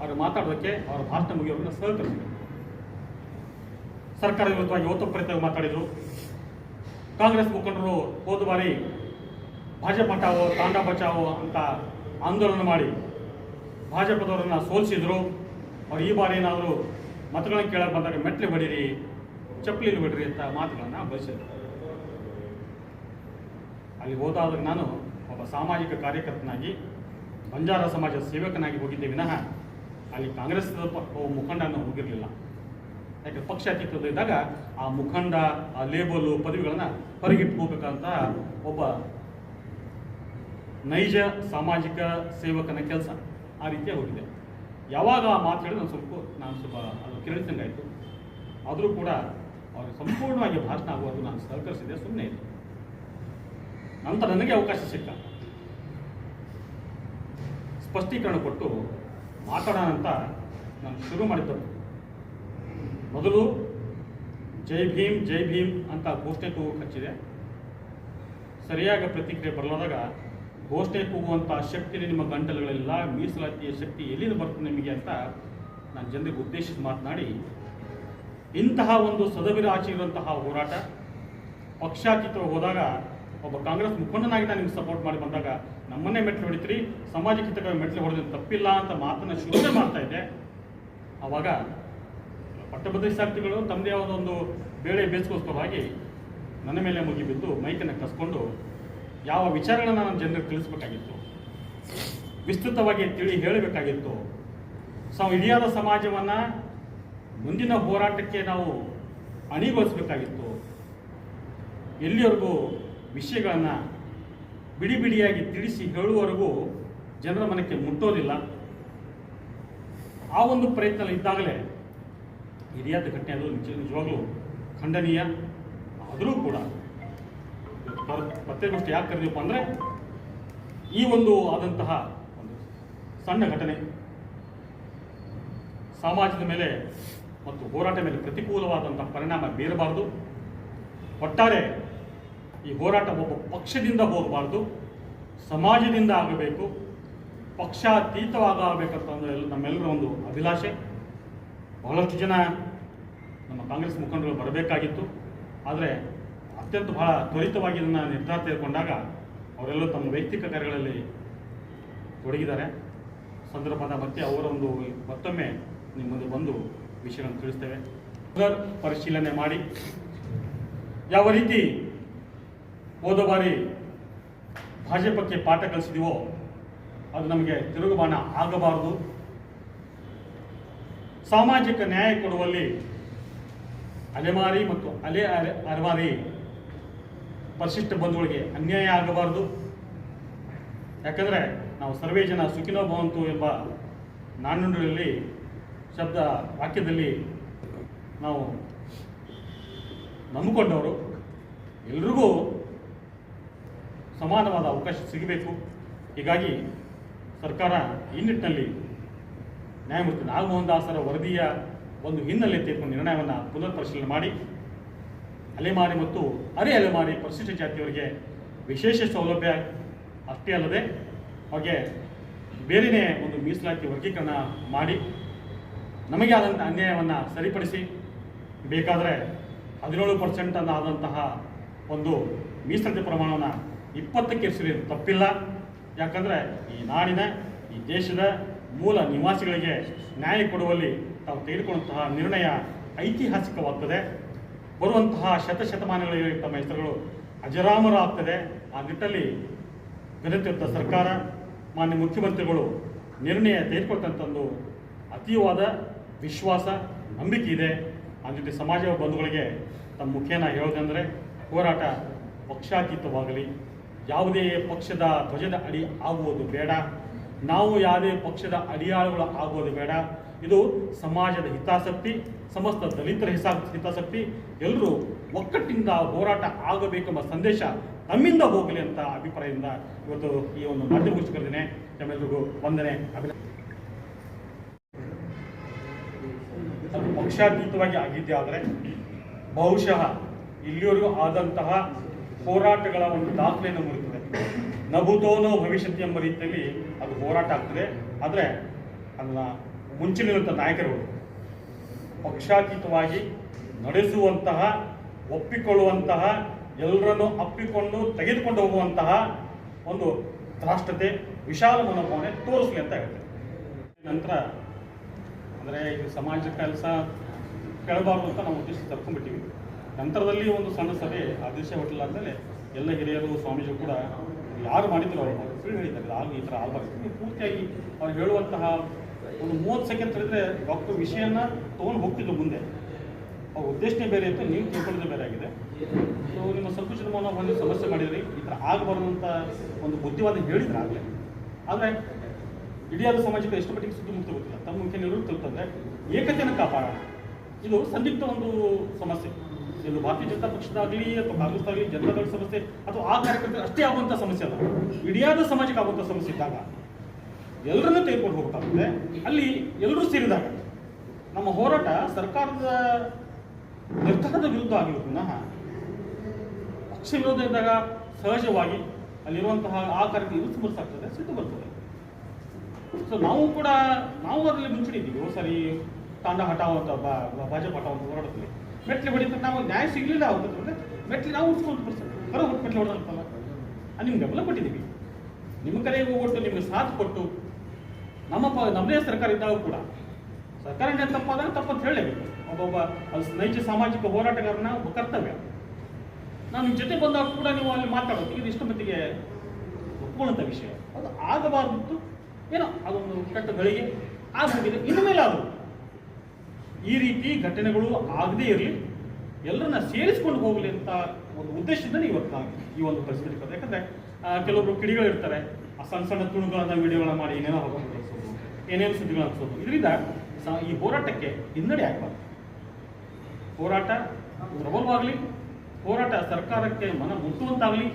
ಅವರು ಮಾತಾಡೋದಕ್ಕೆ ಅವರ ಭಾಷಣ ಮುಗಿಯೋದನ್ನು ಸಹಕರಿಸಿದೆ. ಸರ್ಕಾರ ವಿರುದ್ಧವಾಗಿ ಓತಪ್ರೇತವಾಗಿ ಮಾತಾಡಿದರು. ಕಾಂಗ್ರೆಸ್ ಮುಖಂಡರು ಹೋದ ಬಾರಿ ಭಾಜಪ ಹಟಾವೋ ತಾಂಡ ಬಚಾವೋ ಅಂತ ಆಂದೋಲನ ಮಾಡಿ ಭಾಜಪದವರನ್ನು ಸೋಲಿಸಿದರು. ಅವ್ರು ಈ ಬಾರಿ ಏನಾದರೂ ಮತಗಳನ್ನು ಕೇಳಕ್ಕೆ ಬಂದಾಗ ಮೆಟ್ಲು ಬಡೀರಿ. ಚಪ್ಪಲಿಲಿ ಬಿಡ್ರಿ ಅಂತ ಮಾತುಗಳನ್ನು ಬಯಸಿದ್ರು ಅಲ್ಲಿ ಹೋದಾದ್ರೆ ನಾನು ಒಬ್ಬ ಸಾಮಾಜಿಕ ಕಾರ್ಯಕರ್ತನಾಗಿ, ಬಂಜಾರ ಸಮಾಜದ ಸೇವಕನಾಗಿ ಹೋಗಿದ್ದೆ ವಿನಃ ಅಲ್ಲಿ ಕಾಂಗ್ರೆಸ್ ಮುಖಂಡನ ಹೋಗಿರಲಿಲ್ಲ. ಯಾಕೆ ಪಕ್ಷಾತೀತದ ಇದ್ದಾಗ ಆ ಮುಖಂಡ, ಆ ಲೇಬಲು ಪದವಿಗಳನ್ನು ಹೊರಗಿಟ್ಕೋಬೇಕಂತ ಒಬ್ಬ ನೈಜ ಸಾಮಾಜಿಕ ಸೇವಕನ ಕೆಲಸ ಆ ರೀತಿಯ ಹೋಗಿದೆ. ಯಾವಾಗ ಆ ಮಾತು ಹೇಳಿದ್ರೆ ನಾನು ಸ್ವಲ್ಪ ನಾನು ಸ್ವಲ್ಪ ಅದು ಕೇಳಿದಂಗಾಯಿತು. ಆದರೂ ಕೂಡ ಅವರು ಸಂಪೂರ್ಣವಾಗಿ ಭಾಷಣ ಆಗುವುದು ನಾನು ಸಹಕರಿಸಿದೆ ಸುಮ್ಮನೆ ಇದೆ. ನಂತರ ನನಗೆ ಅವಕಾಶ ಸಿಕ್ಕ. ಸ್ಪಷ್ಟೀಕರಣ ಕೊಟ್ಟು ಮಾತಾಡೋಣ ಅಂತ ನಾನು ಶುರು ಮಾಡಿದ್ದರು ಮೊದಲು ಜೈ ಭೀಮ್ ಜೈ ಭೀಮ್ ಅಂತ ಘೋಷಣೆ ಕೂಗು ಹಚ್ಚಿದೆ. ಸರಿಯಾಗಿ ಪ್ರತಿಕ್ರಿಯೆ ಬರಲಾದಾಗ ಘೋಷಣೆ ಕೂಗುವಂಥ ಶಕ್ತಿ ನಿಮ್ಮ ಗಂಟಲುಗಳಿಲ್ಲ ಮೀಸಲಾತಿಯ ಶಕ್ತಿ ಎಲ್ಲಿಂದ ಬರ್ತದೆ ನಿಮಗೆ ಅಂತ ನಾನು ಜನರಿಗೆ ಉದ್ದೇಶಿಸಿ ಮಾತನಾಡಿ ಇಂತಹ ಒಂದು ಸದವಿರಾಚಿರುವಂತಹ ಹೋರಾಟ ಪಕ್ಷಾತೀತವಾಗಿ ಹೋದಾಗ ಒಬ್ಬ ಕಾಂಗ್ರೆಸ್ ಮುಖಂಡನಾಗಿ ನಾನು ನಿಮ್ಗೆ ಸಪೋರ್ಟ್ ಮಾಡಿ ಬಂದಾಗ ನಮ್ಮನ್ನೇ ಮೆಟ್ಲು ಹೊಡಿತೀರಿ ಸಮಾಜಕ್ಕೆ ಹಿತಕ್ಕಾಗಿ ಮೆಟ್ಲು ಹೊಡೆದ್ರೆ ತಪ್ಪಿಲ್ಲ ಅಂತ ಮಾತನ್ನು ಶೋಧನೆ ಮಾಡ್ತಾ ಇದ್ದೆ. ಆವಾಗ ಪಟ್ಟಭದ್ರ ಸಾರ್ಥಿಗಳು ತಮ್ಮದೇ ಆದ ಒಂದು ಬೇಳೆ ಬೇಯಿಸ್ಕೋಸ್ಕರವಾಗಿ ನನ್ನ ಮೇಲೆ ಮುಗಿಬಿದ್ದು ಮೈಕನ್ನು ಕಸ್ಕೊಂಡು ಯಾವ ವಿಚಾರಗಳನ್ನ ನಾನು ಜನರಿಗೆ ತಿಳಿಸ್ಬೇಕಾಗಿತ್ತು, ವಿಸ್ತೃತವಾಗಿ ತಿಳಿ ಹೇಳಬೇಕಾಗಿತ್ತು. ಸೊ ಇಡಿಯಾದ ಸಮಾಜವನ್ನು ಮುಂದಿನ ಹೋರಾಟಕ್ಕೆ ನಾವು ಅಣಿಗೊಳಿಸಬೇಕಾಗಿತ್ತು. ಎಲ್ಲಿವರೆಗೂ ವಿಷಯಗಳನ್ನು ಬಿಡಿ ಬಿಡಿಯಾಗಿ ತಿಳಿಸಿ ಹೇಳುವವರೆಗೂ ಜನರ ಮನಕ್ಕೆ ಮುಟ್ಟೋದಿಲ್ಲ. ಆ ಒಂದು ಪ್ರಯತ್ನ ಇದ್ದಾಗಲೇ ಹಿರಿಯಾದ ಘಟನೆ ಅದು ನಿಜ, ನಿಜವಾಗ್ಲೂ ಖಂಡನೀಯ. ಆದರೂ ಕೂಡ ಪತ್ರಿಕಾಗೋಷ್ಠಿ ಯಾಕೆ ಕರೆದಿವಪ್ಪ ಅಂದರೆ ಈ ಒಂದು ಆದಂತಹ ಒಂದು ಸಣ್ಣ ಘಟನೆ. ಸಮಾಜದ ಮೇಲೆ ಮತ್ತು ಹೋರಾಟ ಮೇಲೆ ಪ್ರತಿಕೂಲವಾದಂತಹ ಪರಿಣಾಮ ಬೀರಬಾರದು. ಒಟ್ಟಾರೆ ಈ ಹೋರಾಟ ಒಬ್ಬ ಪಕ್ಷದಿಂದ ಹೋಗಬಾರ್ದು. ಸಮಾಜದಿಂದ ಆಗಬೇಕು. ಪಕ್ಷಾತೀತವಾಗಬೇಕಂತ ಎಲ್ಲ- ನಮ್ಮೆಲ್ಲರ ಒಂದು ಅಭಿಲಾಷೆ. ಬಹಳಷ್ಟು ಜನ ನಮ್ಮ ಕಾಂಗ್ರೆಸ್ ಮುಖಂಡರು ಬರಬೇಕಾಗಿತ್ತು. ಆದರೆ ಅತ್ಯಂತ ಬಹಳ ತ್ವರಿತವಾಗಿ ಇದನ್ನು ನಿರ್ಧಾರ ತೆಗೆದುಕೊಂಡಾಗ ಅವರೆಲ್ಲರೂ ತಮ್ಮ ವೈಯಕ್ತಿಕ ಕಾರ್ಯಗಳಲ್ಲಿ ತೊಡಗಿದ್ದಾರೆ. ಸಂದರ್ಭದ ಮತ್ತೆ ಅವರ ಒಂದು ಮತ್ತೊಮ್ಮೆ ನಿಮ್ಮಲ್ಲಿ ಬಂದು ವಿಷಯಗಳನ್ನು ತಿಳಿಸ್ತೇವೆ ಪರಿಶೀಲನೆ ಮಾಡಿ. ಯಾವ ರೀತಿ ಹೋದ ಬಾರಿ ಭಾಜಪಕ್ಕೆ ಪಾಠ ಕಲಿಸಿದೀವೋ ಅದು ನಮಗೆ ತಿರುಗುಬಾಣ ಆಗಬಾರದು. ಸಾಮಾಜಿಕ ನ್ಯಾಯ ಕೊಡುವಲ್ಲಿ ಅಲೆಮಾರಿ ಮತ್ತು ಅಲೆ ಅರೆ- ಅರಮಾರಿ ಪರಿಶಿಷ್ಟ ಬಂಧುಗಳಿಗೆ ಅನ್ಯಾಯ ಆಗಬಾರದು. ಯಾಕಂದರೆ ನಾವು ಸರ್ವೇ ಜನ ಸುಖಿನೋ ಭವಂತು ಎಂಬ ನಾಣ್ಣುಡಿಯಲ್ಲಿ ಶಬ್ದ ವಾಕ್ಯದಲ್ಲಿ ನಾವು ನಂಬಿಕೊಂಡವರು, ಎಲ್ರಿಗೂ ಸಮಾನವಾದ ಅವಕಾಶ ಸಿಗಬೇಕು. ಹೀಗಾಗಿ ಸರ್ಕಾರ ಈ ನಿಟ್ಟಿನಲ್ಲಿ ನ್ಯಾಯಮೂರ್ತಿ ನಾಗಮೋಹನ್ ದಾಸರ ವರದಿಯ ಒಂದು ಹಿನ್ನೆಲೆ ತೆಗೆದುಕೊಂಡು ನಿರ್ಣಯವನ್ನು ಪುನರ್ ಪರಿಶೀಲನೆ ಮಾಡಿ, ಅಲೆಮಾರಿ ಮತ್ತು ಅರೆ ಅಲೆಮಾರಿ ಪರಿಶಿಷ್ಟ ಜಾತಿಯವರಿಗೆ ವಿಶೇಷ ಸೌಲಭ್ಯ ಅಷ್ಟೇ ಅಲ್ಲದೆ ಹಾಗೆ ಬೇರೆಯೇ ಒಂದು ಮೀಸಲಾತಿ ವರ್ಗೀಕರಣ ಮಾಡಿ ನಮಗೆ ಆದಂಥ ಅನ್ಯಾಯವನ್ನು ಸರಿಪಡಿಸಿ ಬೇಕಾದರೆ ಹದಿನೇಳು ಪರ್ಸೆಂಟ್ ಆದಂತಹ ಒಂದು ಮೀಸಲಾತಿ ಪ್ರಮಾಣವನ್ನು ಇಪ್ಪತ್ತಕ್ಕೆ ಇರಿಸಿದ್ರೆ ತಪ್ಪಿಲ್ಲ. ಯಾಕಂದರೆ ಈ ನಾಡಿನ, ಈ ದೇಶದ ಮೂಲ ನಿವಾಸಿಗಳಿಗೆ ನ್ಯಾಯ ಕೊಡುವಲ್ಲಿ ತಾವು ತೆಗೆದುಕೊಂಡಂತಹ ನಿರ್ಣಯ ಐತಿಹಾಸಿಕವಾಗ್ತದೆ. ಬರುವಂತಹ ಶತಶತಮಾನಗಳಿಗೆ ತಮ್ಮ ಹೆಸರುಗಳು ಅಜರಾಮರ ಆಗ್ತದೆ ಆ ನಿಟ್ಟಲ್ಲಿ ಘನತಿಯುತ ಸರ್ಕಾರ, ಮಾನ್ಯ ಮುಖ್ಯಮಂತ್ರಿಗಳು ನಿರ್ಣಯ ತೆಗೆದುಕೊಳ್ತಂತ ಒಂದು ಅತೀವಾದ ವಿಶ್ವಾಸ, ನಂಬಿಕೆ ಇದೆ. ಅದ್ರ ಜೊತೆ ಸಮಾಜ ಬಂಧುಗಳಿಗೆ ತಮ್ಮ ಮುಖೇನ ಹೇಳೋದಂದರೆ ಹೋರಾಟ ಪಕ್ಷಾತೀತವಾಗಲಿ. ಯಾವುದೇ ಪಕ್ಷದ ಧ್ವಜದ ಅಡಿ ಆಗುವುದು ಬೇಡ. ನಾವು ಯಾವುದೇ ಪಕ್ಷದ ಅಡಿಯಾಳುಗಳು ಆಗುವುದು ಬೇಡ. ಇದು ಸಮಾಜದ ಹಿತಾಸಕ್ತಿ, ಸಮಸ್ತ ದಲಿತರ ಹಿಸಾ ಹಿತಾಸಕ್ತಿ. ಎಲ್ಲರೂ ಒಕ್ಕಟ್ಟಿಂದ ಹೋರಾಟ ಆಗಬೇಕೆಂಬ ಸಂದೇಶ ನಮ್ಮಿಂದ ಹೋಗಲಿ ಅಂತ ಅಭಿಪ್ರಾಯದಿಂದ ಇವತ್ತು ಈ ಒಂದು ಮಾಧ್ಯಮ ತಮ್ಮೆಲ್ಲರಿಗೂ ವಂದನೆ. ಅಭಿನಂದನೆ. ಅದು ಪಕ್ಷಾತೀತವಾಗಿ ಆಗಿದ್ದೇ ಆದರೆ ಬಹುಶಃ ಇಲ್ಲಿವರೆಗೂ ಆದಂತಹ ಹೋರಾಟಗಳ ಒಂದು ದಾಖಲೆಯನ್ನು ಮುರಿತದೆ. ನಭುತೋನೋ ಭವಿಷ್ಯತ್ ಎಂಬ ರೀತಿಯಲ್ಲಿ ಅದು ಹೋರಾಟ ಆಗ್ತದೆ. ಆದರೆ ಅದನ್ನ ಮುಂಚಿನಿರುವಂಥ ನಾಯಕರು ಪಕ್ಷಾತೀತವಾಗಿ ನಡೆಸುವಂತಹ, ಒಪ್ಪಿಕೊಳ್ಳುವಂತಹ, ಎಲ್ಲರನ್ನು ಅಪ್ಪಿಕೊಂಡು ತೆಗೆದುಕೊಂಡು ಹೋಗುವಂತಹ ಒಂದು ದ್ರಾಷ್ಟತೆ, ವಿಶಾಲ ಮನೋಭಾವನೆ ತೋರಿಸಲಿ ಅಂತ ಹೇಳ್ತಾರೆ ನಂತರ ಅಂದರೆ ಇದು ಸಮಾಜ ಕೆಲಸ ಕೇಳಬಾರ್ದು ಅಂತ ನಾವು ಉದ್ದೇಶ ತರ್ಕೊಂಡ್ಬಿಟ್ಟಿವಿ. ನಂತರದಲ್ಲಿ ಒಂದು ಸಣ್ಣ ಸಭೆ ಆದೇಶ ಹೋಟೆಲ್ ಆದಮೇಲೆ ಎಲ್ಲ ಹಿರಿಯರು ಸ್ವಾಮೀಜಿ ಕೂಡ ಯಾರು ಮಾಡಿದ್ರು ಅವರು ಸುಳ್ಳು ಹೇಳಿದ್ದಾರೆ. ಆಗ ಈ ಥರ ಆಗಬಾರ್ದು ನೀವು ಪೂರ್ತಿಯಾಗಿ ಅವ್ರು ಹೇಳುವಂತಹ ಒಂದು ಮೂವತ್ತು ಸೆಕೆಂಡ್ ಹೇಳಿದ್ರೆ ಡಾಕ್ಟರ್ ವಿಷಯನ ತೊಗೊಂಡು ಹೋಗ್ತಿದ್ರು ಮುಂದೆ. ಅವ್ರ ಉದ್ದೇಶನೇ ಬೇರೆ ಅಂತ ನೀವು ತಿಳ್ಕೊಳ್ಳೋದು ಬೇರೆ ಆಗಿದೆ. ಸೊ ನಿಮ್ಮ ಸಂಕುಚಿತ ಮನೋಭಾವನೆ ಸಮಸ್ಯೆ ಮಾಡಿದ್ರಿ. ಈ ಥರ ಆಗಬಾರ್ದು ಅಂತ ಒಂದು ಬುದ್ಧಿವಾದ ಹೇಳಿದ್ರೆ ಆಗಲೇ. ಆದರೆ ಇಡಿಯಾದ ಸಮಾಜಕ್ಕೆ ಎಷ್ಟು ಮಟ್ಟಿಗೆ ಸುತ್ತಮುತ್ತ ಗೊತ್ತಿಲ್ಲ ತಮ್ಮ ಮುಖ್ಯನೆಲ್ಲರೂ ತಿಳ್ತಂದ್ರೆ ಏಕತೆಯನ್ನು ಕಾಪಾಡೋಣ ಇದು ಸಂದಿಗ್ಧ ಒಂದು ಸಮಸ್ಯೆ. ಇದು ಭಾರತೀಯ ಜನತಾ ಪಕ್ಷದಾಗಲಿ ಅಥವಾ ಕಾಂಗ್ರೆಸ್ ಆಗಲಿ ಜನತಾದಳ ಸಮಸ್ಯೆ ಅಥವಾ ಆ ಕಾರ್ಯಕರ್ತರು ಅಷ್ಟೇ ಆಗುವಂಥ ಸಮಸ್ಯೆ ಅಲ್ಲ. ಇಡಿಯಾದ ಸಮಾಜಕ್ಕೆ ಆಗುವಂಥ ಸಮಸ್ಯೆ ಇದ್ದಾಗ ಎಲ್ಲರನ್ನೂ ತೆಗೆದುಕೊಂಡು ಹೋಗ್ಬೇಕಾಗುತ್ತೆ ಅಲ್ಲಿ ಎಲ್ಲರೂ ಸೇರಿದಾಗ ನಮ್ಮ ಹೋರಾಟ ಸರ್ಕಾರದ ನಿರ್ಧಾರದ ವಿರುದ್ಧ ಆಗಿರೋದನ್ನ ಪಕ್ಷ ವಿರೋಧ ಇದ್ದಾಗ ಸಹಜವಾಗಿ ಅಲ್ಲಿರುವಂತಹ ಆ ಕಾರ್ಯಕ್ಕೆ ಇರುಸು ಆಗ್ತದೆ ಸಿಟ್ಟು ಬರ್ತದೆ. ಸೊ ನಾವು ಕೂಡ, ನಾವು ಅದರಲ್ಲಿ ಮುಂಚೂಣಿದ್ದೀವಿ ಸರಿ ತಾಂಡ ಹಟಾವ್ ಅಂತ ಭಾಜಪ ಹಟಾವ್ ಅಂತ ಹೋರಾಟದಲ್ಲಿ ಮೆಟ್ಲು ಹೊಡಿತಾರೆ ನಾವು ನ್ಯಾಯ ಸಿಗಲಿಲ್ಲ ಅವ್ರಿಗೆ ಮೆಟ್ಲು ನಾವು ಉಳಿಸ್ಕೊಂಡು ಬರೋ ಹೊರ ಹೊಟ್ಟು ಮೆಟ್ಲು ಹೊಡೆದಂತಲ್ಲ ಅದು ನಿಮ್ಗೆ ಬೆಂಬಲ ಕೊಟ್ಟಿದ್ದೀವಿ. ನಿಮ್ಮ ಕಡೆಗೆ ಒಟ್ಟು ನಿಮಗೆ ಸಾಥ್ ಕೊಟ್ಟು, ನಮ್ಮ ಪ, ನಮ್ಮದೇ ಸರ್ಕಾರ ಇದ್ದಾಗ ಕೂಡ. ಸರ್ಕಾರನೇ ತಪ್ಪಾದಾಗ ತಪ್ಪಂತ ಹೇಳಲೇಬೇಕು. ಒಬ್ಬೊಬ್ಬ ಅದು ನೈಜ ಸಾಮಾಜಿಕ ಹೋರಾಟಗಾರನ ಒಬ್ಬ ಕರ್ತವ್ಯ. ನಾವು ನಿಮ್ಮ ಜೊತೆ ಬಂದಾಗ ಕೂಡ ನೀವು ಅಲ್ಲಿ ಮಾತಾಡೋದು ಇದು ಇಷ್ಟು ಮಟ್ಟಿಗೆ ಒಪ್ಕೊಳ್ಳುವಂಥ ವಿಷಯ. ಅದು ಆಗಬಾರ್ದಿತ್ತು. ಏನೋ ಅದೊಂದು ಕೆಟ್ಟ ಗಳಿಗೆ ಆಗಿದೆ ಇನ್ನು ಮೇಲೆ ಅದು. ಈ ರೀತಿ ಘಟನೆಗಳು ಆಗದೇ ಇರಲಿ, ಎಲ್ಲರನ್ನ ಸೇರಿಸ್ಕೊಂಡು ಹೋಗಲಿ ಅಂತ ಒಂದು ಉದ್ದೇಶದಿಂದ ಇವತ್ತು ಈ ಒಂದು ಪರಿಸ್ಥಿತಿ ಇರ್ತದೆ. ಯಾಕಂದ್ರೆ ಕೆಲವೊಬ್ರು ಕಿಡಿಗಳು ಇರ್ತಾರೆ ಆ, ಸಣ್ಣ ಸಣ್ಣ ತುಣುಗಳನ್ನ ವಿಡಿಯೋಗಳನ್ನ ಮಾಡಿ ಏನೇನೋ ಹೋಗೋದು ಏನೇನು ಸುದ್ದಿಗಳು ಹಾಕ್ಸೋದು ಇದರಿಂದ ಈ ಹೋರಾಟಕ್ಕೆ ಹಿನ್ನಡೆ ಆಗಬಾರ್ದು. ಹೋರಾಟ ಪ್ರಬಲವಾಗಲಿ ಹೋರಾಟ ಸರ್ಕಾರಕ್ಕೆ ಮನ ಮುಟ್ಟುವಂತಾಗಲಿ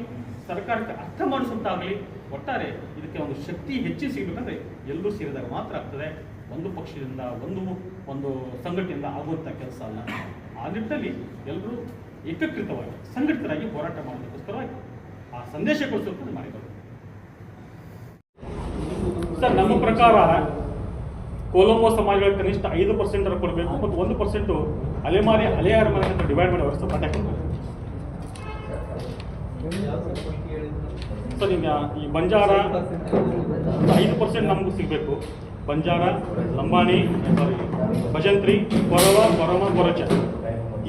ಸರ್ಕಾರಕ್ಕೆ ಅರ್ಥ ಮಾಡಿಸುವಂತಾಗಲಿ, ಒಟ್ಟಾರೆ ಇದಕ್ಕೆ ಒಂದು ಶಕ್ತಿ ಹೆಚ್ಚಿ ಸಿಗಬೇಕಂದ್ರೆ ಎಲ್ಲರೂ ಸೇರಿದಾಗ ಮಾತ್ರ ಆಗ್ತದೆ. ಒಂದು ಪಕ್ಷದಿಂದ ಒಂದು ಒಂದು ಸಂಘಟನೆಯಿಂದ ಆಗುವಂಥ ಕೆಲಸ ಅಲ್ಲ. ಆ ನಿಟ್ಟಿನಲ್ಲಿ ಎಲ್ಲರೂ ಏಕೀಕೃತವಾಗಿ, ಸಂಘಟಿತರಾಗಿ ಹೋರಾಟ ಮಾಡೋದಕ್ಕೋಸ್ಕರವಾಗಿ ಆ ಸಂದೇಶ ಕೊಡಿಸೋದನ್ನು ಮಾಡಿದರು ಸರ್, ನಮ್ಮ ಪ್ರಕಾರ ಕೋಲಂಬೋ ಸಮಾಜಗಳ ಕನಿಷ್ಠ ಐದು ಪರ್ಸೆಂಟ್ ಕೊಡಬೇಕು ಮತ್ತು ಒಂದು ಪರ್ಸೆಂಟು ಅಲೆಮಾರಿ, ಅಲೆಯಾರ ಮನೆ ಡಿವೈಡ್ ಮಾಡಿ ವ್ಯವಸ್ಥೆ ಮಾಡಬೇಕು ಸರ್ ಈಗ ಈ ಬಂಜಾರ ಐದು ಪರ್ಸೆಂಟ್ ನಮಗೂ ಸಿಗಬೇಕು. ಬಂಜಾರ ಲಂಬಾಣಿ ಸಾರಿ ಭಜಂತ್ರಿ ಕೊರವ ಕೊರಮ ಕೊರಚ.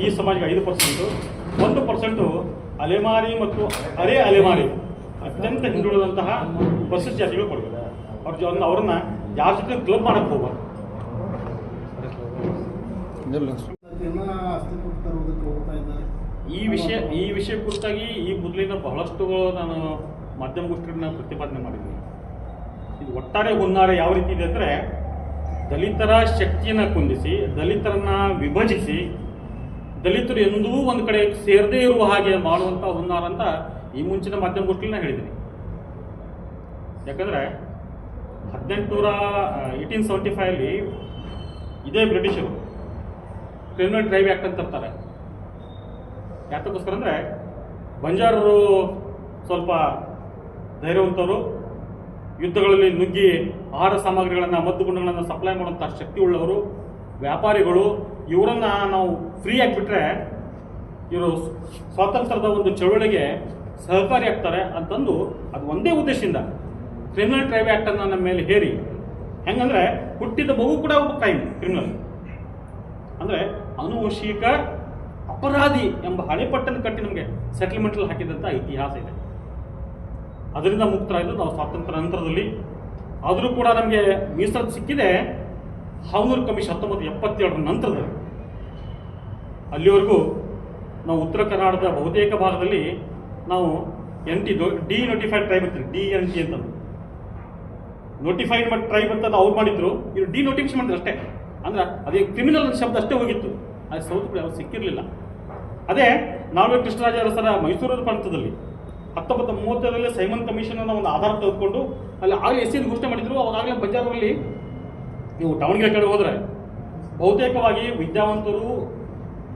ಈ ಸಮಾಜಕ್ಕೆ ಐದು ಪರ್ಸೆಂಟು. ಒಂದು ಪರ್ಸೆಂಟು ಅಲೆಮಾರಿ ಮತ್ತು ಅರೆ ಅಲೆಮಾರಿ ಅತ್ಯಂತ ಹಿಂದುಳಿದಂತಹ ಬಸ್ಸು ಜಾತಿಗಳು ಕೊಡಬೇಕು ಅವ್ರ ಜೊ ಅವ್ರನ್ನ ಯಾರ ಜೊತೆ ಕ್ಲಬ್ ಮಾಡಕ್ಕೆ ಹೋಗ್ಬಾರ್ದು. ಈ ವಿಷಯ ಈ ವಿಷಯ ಕುರಿತಾಗಿ ಈ ಮೊದಲಿನ ಬಹಳಷ್ಟು ನಾನು ಮಾಧ್ಯಮಗೋಷ್ಠಿಗಳನ್ನ ಪ್ರತಿಪಾದನೆ ಮಾಡಿದ್ವಿ. ಇದು ಒಟ್ಟಾರೆ ಹುನ್ನಾರ ಯಾವ ರೀತಿ ಇದೆ ಅಂದರೆ ದಲಿತರ ಶಕ್ತಿಯನ್ನು ಕುಂದಿಸಿ, ದಲಿತರನ್ನ ವಿಭಜಿಸಿ, ದಲಿತರು ಎಂದೂ ಒಂದು ಕಡೆ ಸೇರದೇ ಇರುವ ಹಾಗೆ ಮಾಡುವಂಥ ಹುನ್ನಾರ ಅಂತ ಈ ಮುಂಚಿನ ಮಾಧ್ಯಮಗೋಷ್ಠಿನ ಹೇಳಿದ್ದೀನಿ ಯಾಕಂದರೆ ಹದಿನೆಂಟುನೂರ ಏಯ್ಟೀನ್ ಸೆವೆಂಟಿ ಫೈವಲ್ಲಿ ಇದೇ ಬ್ರಿಟಿಷರು ಕ್ರಿಮಿನಲ್ ಡ್ರೈವ್ ಆ್ಯಕ್ಟ್ ಅಂತ ಇರ್ತಾರೆ. ಯಾತಕ್ಕೋಸ್ಕರ ಅಂದರೆ ಬಂಜಾರರು ಸ್ವಲ್ಪ ಧೈರ್ಯವಂತರು, ಯುದ್ಧಗಳಲ್ಲಿ ನುಗ್ಗಿ ಆಹಾರ ಸಾಮಗ್ರಿಗಳನ್ನು, ಮದ್ದು ಗುಣಗಳನ್ನು ಸಪ್ಲೈ ಮಾಡುವಂಥ ಶಕ್ತಿ ಉಳ್ಳವರು ವ್ಯಾಪಾರಿಗಳು, ಇವರನ್ನ ನಾವು ಫ್ರೀ ಆಗಿಬಿಟ್ರೆ ಇವರು ಸ್ವಾತಂತ್ರ್ಯದ ಒಂದು ಚಳುವಳಿಗೆ ಸಹಕಾರಿ ಆಗ್ತಾರೆ ಅಂತಂದು ಅದು ಒಂದೇ ಉದ್ದೇಶದಿಂದ ಕ್ರಿಮಿನಲ್ ಟ್ರೈಬ್ ಆ್ಯಕ್ಟನ್ನು ನಮ್ಮ ಮೇಲೆ ಹೇರಿ. ಹೆಂಗಂದ್ರೆ ಹುಟ್ಟಿದ ಮಗು ಕೂಡ ಒಬ್ಬ ಕ್ರೈಮ್ ಕ್ರಿಮಿನಲ್ ಅಂದರೆ ಅನುವಂಶಿಕ ಅಪರಾಧಿ ಎಂಬ ಹಳೆಪಟ್ಟನ ಕಟ್ಟಿ ನಮಗೆ ಸೆಟಲ್ಮೆಂಟಲ್ಲಿ ಹಾಕಿದಂಥ ಇತಿಹಾಸ ಇದೆ. ಅದರಿಂದ ಮುಕ್ತರಾಯಿತು ನಾವು ಸ್ವಾತಂತ್ರ್ಯ ನಂತರದಲ್ಲಿ. ಆದರೂ ಕೂಡ ನಮಗೆ ಮೀಸಲು ಸಿಕ್ಕಿದೆ. ಹಾವನೂರು ಕಮಿಷನ್ ಹತ್ತೊಂಬತ್ತು ಎಪ್ಪತ್ತೇಳರ ನಂತರದಲ್ಲಿ. ಅಲ್ಲಿವರೆಗೂ ನಾವು ಉತ್ತರ ಕರ್ನಾಟಕದ ಬಹುತೇಕ ಭಾಗದಲ್ಲಿ ನಾವು N T D notified tribe ಅಂತೀವಿ ಡಿ ಎನ್ ಟಿ ಅಂತ. ನೋಟಿಫೈಡ್ ಟ್ರೈಬ್ ಅಂತ ಅವ್ರು ಮಾಡಿದ್ರು. ಇವರು ಡಿ ನೋಟಿಫಿಕೇಶನ್ ಮಾಡಿದ್ರು ಅಷ್ಟೇ. ಅಂದ್ರೆ ಅದೇ ಕ್ರಿಮಿನಲ್ ಶಬ್ದ ಅಷ್ಟೇ ಹೋಗಿತ್ತು. ಅದು ಸೌತ್ ಕೂಡ ಅವ್ರು ಸಿಕ್ಕಿರಲಿಲ್ಲ. ಅದೇ ನಾಳೆ ಕೃಷ್ಣರಾಜ ಅರಸರ ಮೈಸೂರು ಪ್ರಾಂತದಲ್ಲಿ ಹತ್ತೊಂಬತ್ತು ಮೂವತ್ತರಲ್ಲಿ ಸೈಮನ್ ಕಮಿಷನ್ ಅನ್ನೋ ಒಂದು ಆಧಾರ ತೆಗೆದುಕೊಂಡು ಅಲ್ಲಿ ಆಗಲೇ ಎಸ್ ಘೋಷಣೆ ಮಾಡಿದ್ರು. ಅವಾಗಲೇ ಬಂಜಾರಲ್ಲಿ ನೀವು ಟೌನ್ಗೆ ಕಡೆ ಹೋದರೆ ಬಹುತೇಕವಾಗಿ ವಿದ್ಯಾವಂತರು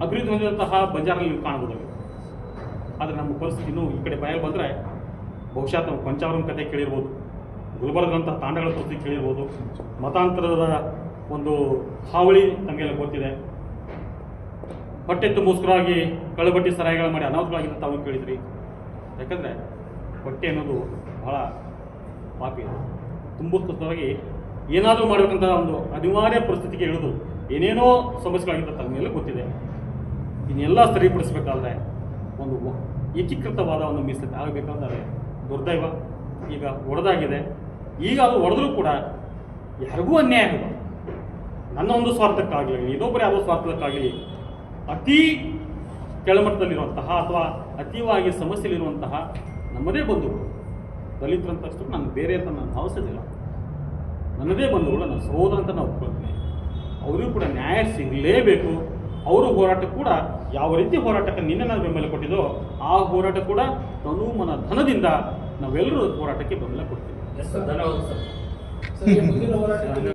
ಅಭಿವೃದ್ಧಿ ಹೊಂದಿದಂತಹ ಬಂಜಾರಲ್ಲಿ ನೀವು ಕಾಣಬಹುದು. ಆದರೆ ನಮ್ಮ ಪರಿಸ್ಥಿತಿ ಇನ್ನೂ ಈ ಕಡೆ ಬಯಲು ಬಂದರೆ ಬಹುಶಃ ನಾವು ಪಂಚಾವರಂ ಕತೆ ಕೇಳಿರ್ಬೋದು ಗುಲ್ಬರ್ಗಂತಹ ತಾಂಡಗಳ ಪರಿಸ್ಥಿತಿ ಕೇಳಿರ್ಬೋದು, ಮತಾಂತರದ ಒಂದು ಹಾವಳಿ ನಮಗೆಲ್ಲ ಗೊತ್ತಿದೆ. ಹೊಟ್ಟೆ ತುಂಬೋಸ್ಕರವಾಗಿ ಕಳುಬಟ್ಟಿ ಸರಾಯಿಗಳು ಮಾಡಿ ಅನಾಹುತಗಳಾಗಿದ್ದ ತಾವು ಕೇಳಿದ್ರಿ. ಯಾಕಂದರೆ ಹೊಟ್ಟೆ ಅನ್ನೋದು ಬಹಳ ಪಾಪಿ ಇದೆ. ತುಂಬೋಸ್ಕರವಾಗಿ ಏನಾದರೂ ಮಾಡಬೇಕಂತ ಒಂದು ಅನಿವಾರ್ಯ ಪರಿಸ್ಥಿತಿಗೆ ಇಳಿದು ಏನೇನೋ ಸಮಸ್ಯೆಗಳಾಗಿದ್ದ ತನ್ನೆಲ್ಲ ಗೊತ್ತಿದೆ. ಇನ್ನೆಲ್ಲ ಸರಿಪಡಿಸಬೇಕಾದ್ರೆ ಒಂದು ಏಕೀಕೃತವಾದ ಒಂದು ಮೀಸಲಾತಿ ಆಗಬೇಕಂದರೆ ದುರ್ದೈವ ಈಗ ಒಡೆದಾಗಿದೆ. ಈಗ ಅದು ಹೊಡೆದ್ರೂ ಕೂಡ ಯಾರಿಗೂ ಅನ್ಯಾಯ ಆಗಬಾರ್ದು. ನನ್ನ ಒಂದು ಸ್ವಾರ್ಥಕ್ಕಾಗಲಿ ಇನ್ನೊಬ್ಬರು ಯಾವುದೋ ಸ್ವಾರ್ಥಕ್ಕಾಗಲಿ ಅತಿ ಕೆಳಮಟ್ಟದಲ್ಲಿರುವಂತಹ ಅಥವಾ ಅತೀವಾಗಿ ಸಮಸ್ಯೆಯಲ್ಲಿರುವಂತಹ ನಮ್ಮದೇ ಬಂಧುಗಳು ದಲಿತರು ಅಂತ ಅಷ್ಟು ನಾನು ಬೇರೆ ಅಂತ ನಾನು ಭಾವಿಸೋದಿಲ್ಲ. ನನ್ನದೇ ಬಂಧುಗಳು ನನ್ನ ಸಹೋದರ ಅಂತ ನಾವು ಒಪ್ಕೊಳ್ತೀನಿ ಅವರಿಗೂ ಕೂಡ ನ್ಯಾಯ ಸಿಗಲೇಬೇಕು. ಅವರು ಹೋರಾಟ ಕೂಡ ಯಾವ ರೀತಿ ಹೋರಾಟಕ್ಕೆ ನಿನ್ನೆ ನಾನು ಬೆಂಬಲ ಕೊಟ್ಟಿದ್ದೋ ಆ ಹೋರಾಟ ಕೂಡ ತನು ಮನ ಧನದಿಂದ ನಾವೆಲ್ಲರೂ ಹೋರಾಟಕ್ಕೆ ಬೆಂಬಲ ಕೊಡ್ತೀವಿ.